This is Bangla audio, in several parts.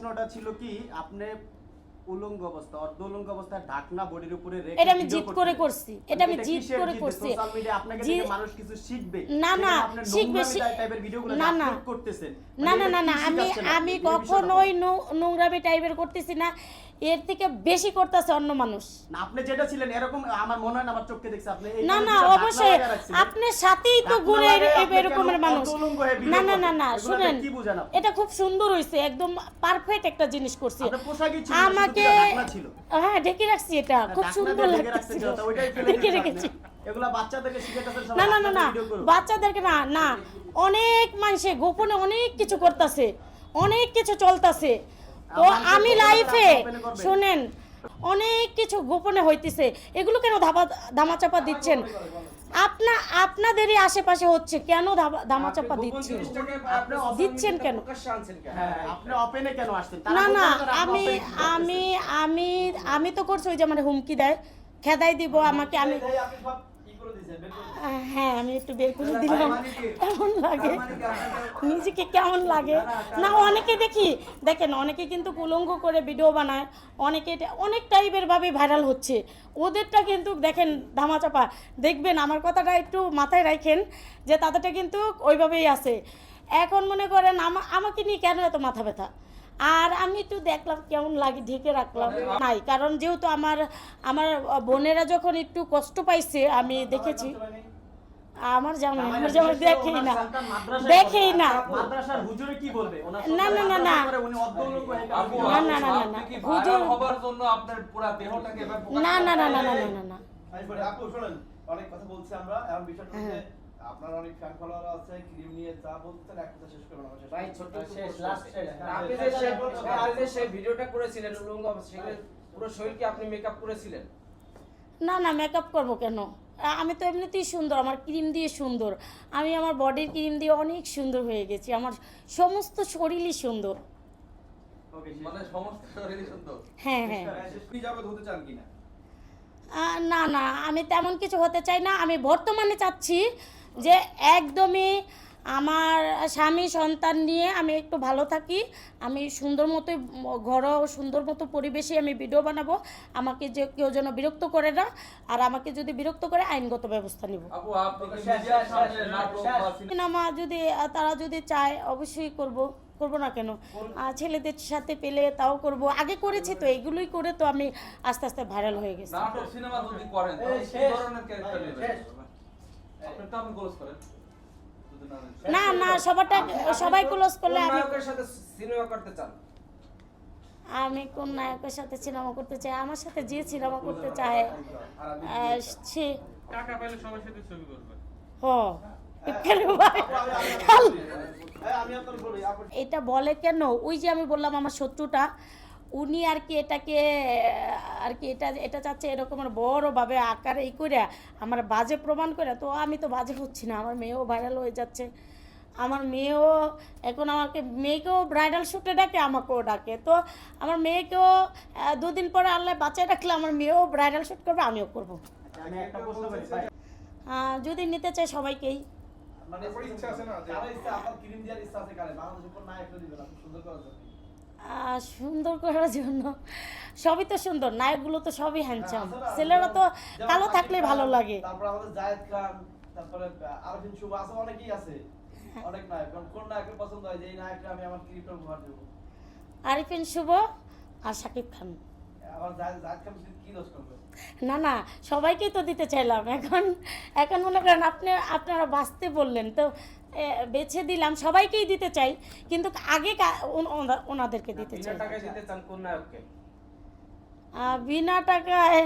প্রশ্নটা ছিল কি আপনি উলঙ্গ অবস্থা অর্ধ উলঙ্গ অবস্থায় ঢাকনা বডির উপরে রেখে এটা আমি জিদ করে করছি। এটা আমি জিদ করে করছি। সোশ্যাল মিডিয়া আপনাকে দেখে মানুষ কিছু শিখবে না, না, শিখবে, টাইপের ভিডিওগুলো না, না। করতেছেন না মানে না না না আমি আমি বিষয়টা কখনোই। নোংরামি টাইপের করতেছি না এর থেকে বেশি করতেছে অন্য মানুষ। না, আপনি যেটা ছিলেন এরকম আমার মনে হয় না আমার চোখে দেখছে। আপনি না না অবশ্যই আপনার সাথেই তো ঘুরে এরকমের মানুষ। হয়ে না না না না শুনেন এটা খুব সুন্দর হয়েছে একদম পারফেক্ট একটা জিনিস করছি। আমাকে। হ্যাঁ ঢেকে রাখছি এটা খুব সুন্দর লাগছে ঢেকে রেখেছি। না না না না। বাচ্চাদেরকে না না অনেক মানুষে গোপনে অনেক কিছু করতেছে অনেক কিছু চলতেছে। তো আমি লাইফে শুনেন অনেক কিছু গোপনে হইতেছে। এগুলো কেন ধাপা ধামাচাপা দিচ্ছেন? আপনা আপনাদেরই আশেপাশে হচ্ছে কেন ধাবা- ধামাচাপা দিচ্ছেন? দিচ্ছেন কেন? হ্যাঁ, আপনি ওপেনে কেন আসছেন? না না আমি আমি আমি আমি তো করছি ওই যে আমার হুমকি দেয় খেদাই দিব আমাকে আমি হ্যাঁ আমি একটু বের করে দিলাম। কেমন লাগে? নিজেকে কেমন লাগে? না অনেকে দেখি দেখেন অনেকে কিন্তু কুলঙ্গ করে ভিডিও বানায় অনেকে এটা অনেক টাইপের ভাবে ভাইরাল হচ্ছে। ওদেরটা কিন্তু দেখেন ধামাচাপা। দেখবেন আমার কথাটা একটু মাথায় রাখেন যে তাদেরটা কিন্তু ওইভাবেই আছে। এখন মনে করেন আমা- আমাকে নিয়ে কেন এত মাথা ব্যথা? আর আমি একটু দেখলাম কেমন লাগে ঢেকে রাখলাম নাই কারণ যেহেতু আমার আমার বোনেরা যখন একটু কষ্ট পাইছে আমি দেখেছি আমার জামাই আমার জামাই দেখেই না দেখেই। না মাদ্রাসার হুজুরে কি বলবে ওনার না, না, না, না। হয়ে না, না, না, না, হুজুর- না না না না না না না না আমি বলি, আপু শুনেন অনেক কথা বলছি আমরা এখন বিষয়টা হচ্ছে আপনার অনেক ফ্যান ফলোয়ার আছে ক্রিম নিয়ে যা বলতেছেন এক কথা শেষ করবেন আমার ভাই। ছোট্ট একটু শেষ, আছে। শেষ, হ্যাঁ। আপনি যে সেই আপনি যে সেই ভিডিওটা করেছিলেন উলঙ্গ সেখানে পুরো শরীর কি আপনি মেকআপ করেছিলেন? না না মেকআপ করব কেন? আমি তো এমনিতেই সুন্দর আমার ক্রিম দিয়ে সুন্দর। আমি আমার বডির ক্রিম দিয়ে অনেক সুন্দর হয়ে গেছি আমার সমস্ত শরীরই সুন্দর। মানে সমস্ত শরীরই সুন্দর? হ্যাঁ হ্যাঁ। হতে চান কিনা? না না আমি তেমন কিছু হতে চাই না আমি বর্তমানে চাচ্ছি যে একদমই আমার স্বামী সন্তান নিয়ে আমি একটু ভালো থাকি আমি সুন্দর মতো ঘরোয়া ও সুন্দর মতো পরিবেশে আমি ভিডিও বানাবো আমাকে যে কেউ যেন বিরক্ত করে না আর আমাকে যদি বিরক্ত করে আইনগত ব্যবস্থা নিব। সিনেমা সিনেমা যদি তারা যদি চায় অবশ্যই করব করব না কেন? ছেলেদের সাথে পেলে তাও করব। আগে করেছি তো এগুলোই করে তো আমি আস্তে আস্তে ভাইরাল হয়ে গেছি। সিনেমা যদি করেন না না না সবারটা সবাই ক্লোজ করলে আমি নায়কের সাথে সিনেমা করতে চান? আমি কোন নায়কের সাথে সিনেমা করতে চাই? আমার সাথে যে সিনেমা করতে চায় সে টাকা পাইলে সবার সাথে ছবি করবে। হ। এখানে ভাই, খাল- এই, আমি আপনার বলি আপু এটা বলে কেন? ওই যে আমি বললাম আমার শত্রুটা উনি আর কি এটাকে আর কি এটা এটা চাচ্ছে এরকমের বড়ভাবে আকারে ই করে আমার বাজে প্রমাণ করে তো আমি তো বাজে হচ্ছি না আমার মেয়েও ভাইরাল হয়ে যাচ্ছে। আমার মেয়েও এখন আমাকে মেয়েকেও ব্রাইডাল শ্যুটে ডাকে আমাকেও ডাকে। তো আমার মেয়েকেও দুদিন পরে আল্লাহ বাঁচায় রাখলে আমার মেয়েও ব্রাইডাল শ্যুট করবে আমিও করব। আচ্ছা, আমি একটা প্রশ্ন করি ভাই। আহ, যদি নিতে চাই সবাইকেই। মানে ইচ্ছা আছে না ইচ্ছা আপনার ক্রিম দেওয়ার ইচ্ছা আছে কারে? বাংলাদেশের কোন নায়ককে দিবেন আপনি সুন্দর সুন্দর করার জন্য। সবই তো সুন্দর নায়কগুলো তো সবই হ্যান্ডসাম ছেলেরা তো কালো থাকলে ভালো লাগে। তারপর আমাদের জায়েদ খান তারপরে আরফিন শুভ আছে অনেকেই আছে। অনেক নায়ক কোন নায়কের পছন্দ হয় যে এই নায়ককে আমি আমার ক্রিপ্টো ঘর দেবো? আরিফিন শুভ আর শাকিব খান। না না সবাইকেই তো দিতে চাইলাম। এখন এখন মনে করেন আপনি আপনারা বাঁচতে বললেন তো বেছে দিলাম সবাইকেই দিতে চাই কিন্তু আগে ওনাদেরকে দিতে চাই। বিনা টাকায়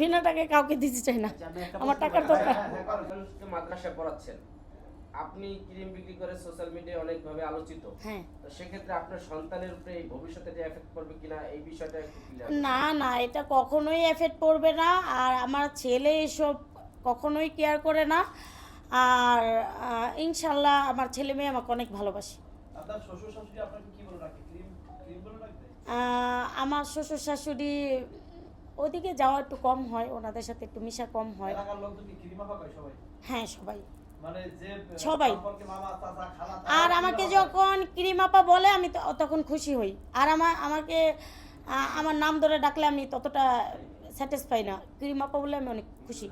বিনা টাকায় কাউকে দিতে চাই না। আচ্ছা, আমার টাকার দরকার। হ্যাঁ, হ্যাঁ, মাদ্রাসায় পড়াচ্ছেন। আপনি ক্রিম বিক্রি করে সোশ্যাল মিডিয়ায় অনেকভাবে আলোচিত হ্যাঁ। তো সেক্ষেত্রে আপনার সন্তানের উপরে এই ভবিষ্যতে যে এফেক্ট করবে কিনা এই বিষয়টা একটু ক্লিয়ার না না এটা কখনোই এফেক্ট পড়বে না আর আমার ছেলে এসব কখনোই কেয়ার করে না আর ইনশাল্লাহ আমার ছেলে মেয়ে আমাকে অনেক ভালোবাসে। আপনার শ্বশুর শাশুড়ি আপনাকে কি বলে রাখে? ক্রিম ক্রিম বলে আহ, আমার শ্বশুর শাশুড়ি ওদিকে যাওয়া একটু কম হয় ওনাদের সাথে একটু মিশা কম হয়। এলাকার লোকজন কি ক্রিম মাখা সবাই? হ্যাঁ সবাই। সবাই। চাচা খালা আর আমাকে? যখন ক্রিমাপা বলে আমি তো- তখন খুশি হই আর আমার আমাকে আমার নাম ধরে ডাকলে আমি ততটা স্যাটিসফাই না ক্রিমাপা বলে আমি অনেক খুশি